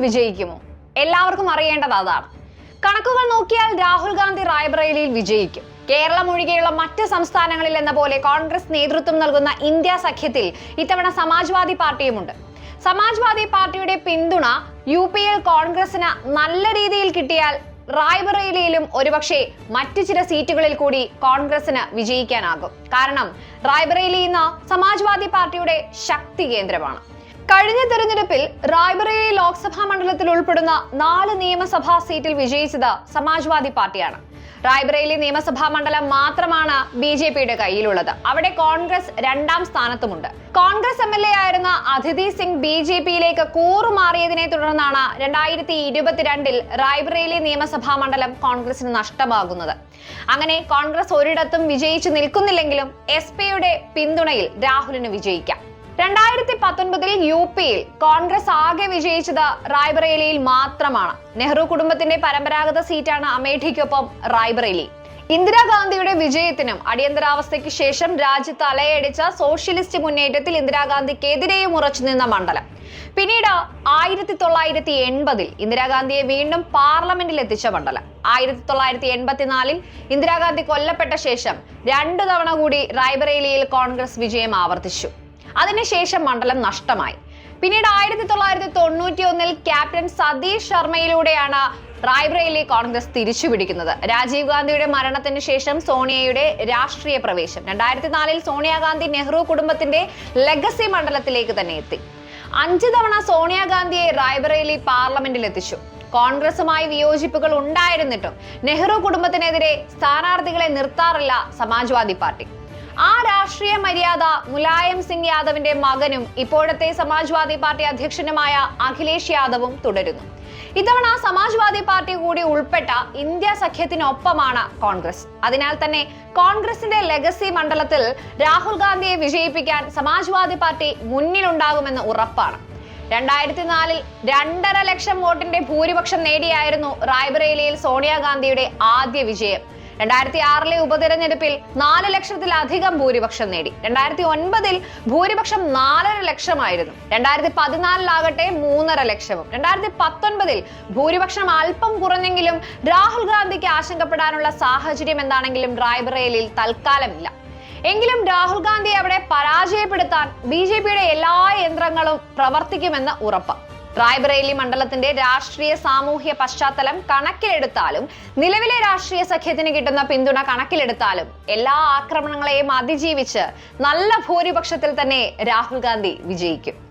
വിജയിക്കുമോ? എല്ലാവർക്കും അറിയേണ്ടത് അതാണ്. കണക്കുകൾ നോക്കിയാൽ രാഹുൽ ഗാന്ധി റായ്ബറേലിയിൽ വിജയിക്കും. കേരളം ഒഴികെയുള്ള മറ്റ് സംസ്ഥാനങ്ങളിൽ എന്ന പോലെ കോൺഗ്രസ് നേതൃത്വം നൽകുന്ന ഇന്ത്യ സഖ്യത്തിൽ ഇത്തവണ സമാജ്വാദി പാർട്ടിയുമുണ്ട്. സമാജ്വാദി പാർട്ടിയുടെ പിന്തുണ യു പി എൽ കോൺഗ്രസിന് നല്ല രീതിയിൽ കിട്ടിയാൽ റായ്ബറേലിയിലും ഒരുപക്ഷെ മറ്റു ചില സീറ്റുകളിൽ കൂടി കോൺഗ്രസിന് വിജയിക്കാനാകും. കാരണം റായ്ബറേലി ഇന്ന് സമാജ്വാദി പാർട്ടിയുടെ ശക്തി കേന്ദ്രമാണ്. കഴിഞ്ഞ തെരഞ്ഞെടുപ്പിൽ റായ്ബറേലി ലോക്സഭാ മണ്ഡലത്തിൽ ഉൾപ്പെടുന്ന നാല് നിയമസഭാ സീറ്റിൽ വിജയിച്ചത് സമാജ്വാദി പാർട്ടിയാണ്. റായ്ബറേലി നിയമസഭാ മണ്ഡലം മാത്രമാണ് ബി ജെ പിയുടെ കയ്യിലുള്ളത്. അവിടെ കോൺഗ്രസ് രണ്ടാം സ്ഥാനത്തുമുണ്ട്. കോൺഗ്രസ് എം എൽ എ ആയിരുന്ന അതിഥി സിംഗ് ബി ജെ പിയിലേക്ക് കൂറുമാറിയതിനെ തുടർന്നാണ് രണ്ടായിരത്തി ഇരുപത്തിരണ്ടിൽ റായ്ബറേലി നിയമസഭാ മണ്ഡലം കോൺഗ്രസിന് നഷ്ടമാകുന്നത്. അങ്ങനെ കോൺഗ്രസ് ഒരിടത്തും വിജയിച്ചു നിൽക്കുന്നില്ലെങ്കിലും എസ് പിയുടെ പിന്തുണയിൽ രാഹുലിന് വിജയിക്കാം. രണ്ടായിരത്തി പത്തൊൻപതിൽ യു പിയിൽ കോൺഗ്രസ് ആകെ വിജയിച്ചത് റായ്ബറേലിയിൽ മാത്രമാണ്. നെഹ്റു കുടുംബത്തിന്റെ പരമ്പരാഗത സീറ്റാണ് അമേഠിക്കൊപ്പം റായ്ബറേലി. ഇന്ദിരാഗാന്ധിയുടെ വിജയത്തിനും അടിയന്തരാവസ്ഥയ്ക്ക് ശേഷം രാജ്യത്ത് അലയടിച്ച സോഷ്യലിസ്റ്റ് മുന്നേറ്റത്തിൽ ഇന്ദിരാഗാന്ധിക്കെതിരെയും ഉറച്ചു നിന്ന മണ്ഡലം. പിന്നീട് ആയിരത്തി തൊള്ളായിരത്തി എൺപതിൽ ഇന്ദിരാഗാന്ധിയെ വീണ്ടും പാർലമെന്റിൽ എത്തിച്ച മണ്ഡലം. ആയിരത്തി തൊള്ളായിരത്തി എൺപത്തിനാലിൽ ഇന്ദിരാഗാന്ധി കൊല്ലപ്പെട്ട ശേഷം രണ്ടു തവണ കൂടി റായ്ബറേലിയിൽ കോൺഗ്രസ് വിജയം ആവർത്തിച്ചു. അതിനുശേഷം മണ്ഡലം നഷ്ടമായി. പിന്നീട് ആയിരത്തി തൊള്ളായിരത്തി തൊണ്ണൂറ്റി ഒന്നിൽ ക്യാപ്റ്റൻ സതീഷ് ശർമ്മയിലൂടെയാണ് റായ്ബ്രയിലെ കോൺഗ്രസ് തിരിച്ചുപിടിക്കുന്നത്. രാജീവ് ഗാന്ധിയുടെ മരണത്തിന് ശേഷം സോണിയയുടെ രാഷ്ട്രീയ പ്രവേശം. രണ്ടായിരത്തി നാലിൽ സോണിയാഗാന്ധി നെഹ്റു കുടുംബത്തിന്റെ ലെഗസി മണ്ഡലത്തിലേക്ക് തന്നെ എത്തി. അഞ്ചു തവണ സോണിയാഗാന്ധിയെ റായ്ബറേലി പാർലമെന്റിൽ എത്തിച്ചു. കോൺഗ്രസുമായി വിയോജിപ്പുകൾ ഉണ്ടായിരുന്നിട്ടും നെഹ്റു കുടുംബത്തിനെതിരെ സ്ഥാനാർത്ഥികളെ നിർത്താറില്ല സമാജ്വാദി പാർട്ടി. ആ രാഷ്ട്രീയ മര്യാദ മുലായം സിംഗ് യാദവിന്റെ മകനും ഇപ്പോഴത്തെ സമാജ്വാദി പാർട്ടി അധ്യക്ഷനുമായ അഖിലേഷ് യാദവും തുടരുന്നു. ഇത്തവണ സമാജ്വാദി പാർട്ടി കൂടി ഉൾപ്പെട്ട ഇന്ത്യ സഖ്യത്തിനൊപ്പമാണ് കോൺഗ്രസ്. അതിനാൽ തന്നെ കോൺഗ്രസിന്റെ ലെഗസി മണ്ഡലത്തിൽ രാഹുൽ ഗാന്ധിയെ വിജയിപ്പിക്കാൻ സമാജ്വാദി പാർട്ടി മുന്നിലുണ്ടാകുമെന്ന് ഉറപ്പാണ്. രണ്ടായിരത്തി നാലിൽ രണ്ടര ലക്ഷം വോട്ടിന്റെ ഭൂരിപക്ഷം നേടിയായിരുന്നു റായ്ബറേലിയിൽ സോണിയാഗാന്ധിയുടെ ആദ്യ വിജയം. രണ്ടായിരത്തി ആറിലെ ഉപതെരഞ്ഞെടുപ്പിൽ നാല് ലക്ഷത്തിലധികം ഭൂരിപക്ഷം നേടി. രണ്ടായിരത്തി ഒൻപതിൽ ഭൂരിപക്ഷം നാലര ലക്ഷമായിരുന്നു. രണ്ടായിരത്തി പതിനാലിലാകട്ടെ മൂന്നര ലക്ഷവും. രണ്ടായിരത്തി പത്തൊൻപതിൽ ഭൂരിപക്ഷം അല്പം കുറഞ്ഞെങ്കിലും രാഹുൽ ഗാന്ധിക്ക് ആശങ്കപ്പെടാനുള്ള സാഹചര്യം എന്താണെങ്കിലും റായ്ബറേലിയിൽ തൽക്കാലമില്ല. എങ്കിലും രാഹുൽ ഗാന്ധി അവിടെ പരാജയപ്പെടുത്താൻ ബി ജെ പിയുടെ എല്ലാ യന്ത്രങ്ങളും പ്രവർത്തിക്കുമെന്ന് ഉറപ്പ്. റായ്ബറേലി മണ്ഡലത്തിന്റെ രാഷ്ട്രീയ സാമൂഹ്യ പശ്ചാത്തലം കണക്കിലെടുത്താലും നിലവിലെ രാഷ്ട്രീയ സഖ്യത്തിന് കിട്ടുന്ന പിന്തുണ കണക്കിലെടുത്താലും എല്ലാ ആക്രമണങ്ങളെയും അതിജീവിച്ച് നല്ല ഭൂരിപക്ഷത്തിൽ തന്നെ രാഹുൽ ഗാന്ധി വിജയിക്കും.